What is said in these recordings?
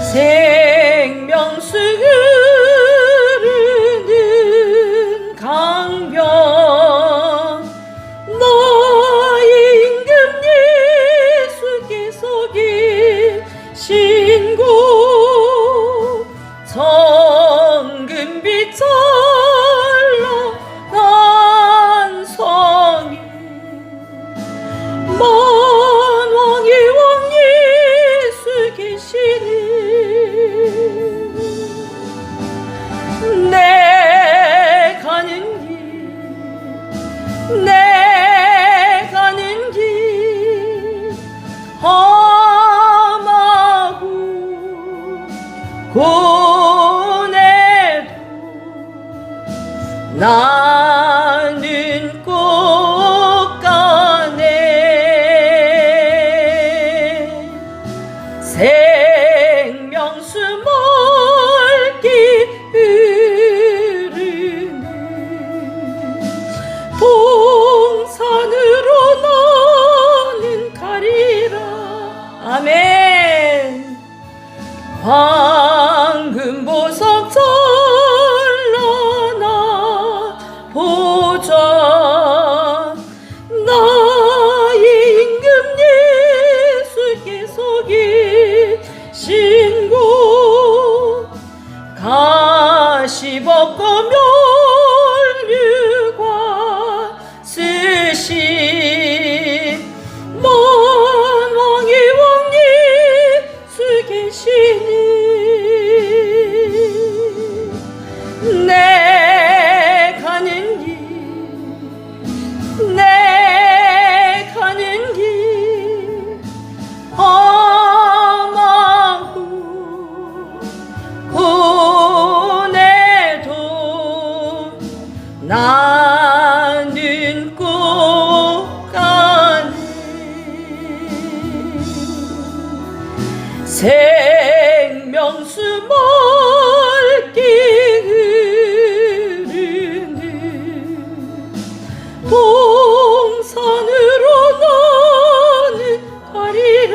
Sim. 那 다시 벗고 묘 나는 꼭 가는 생명수 멀리 흐르는 동산으로 나는 가리라.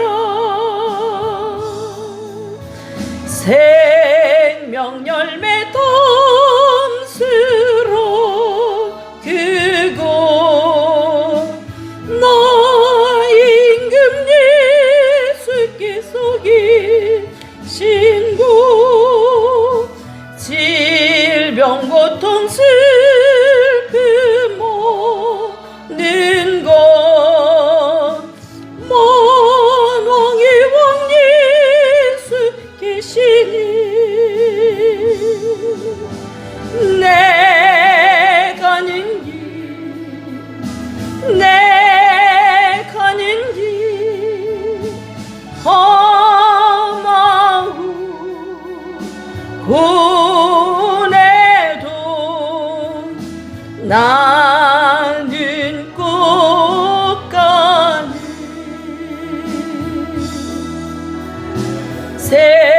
생명 열매 덤스 내가 임금 예수께서 계신 곳 질병 고통 슬 보내도 나는 꼭 가는 세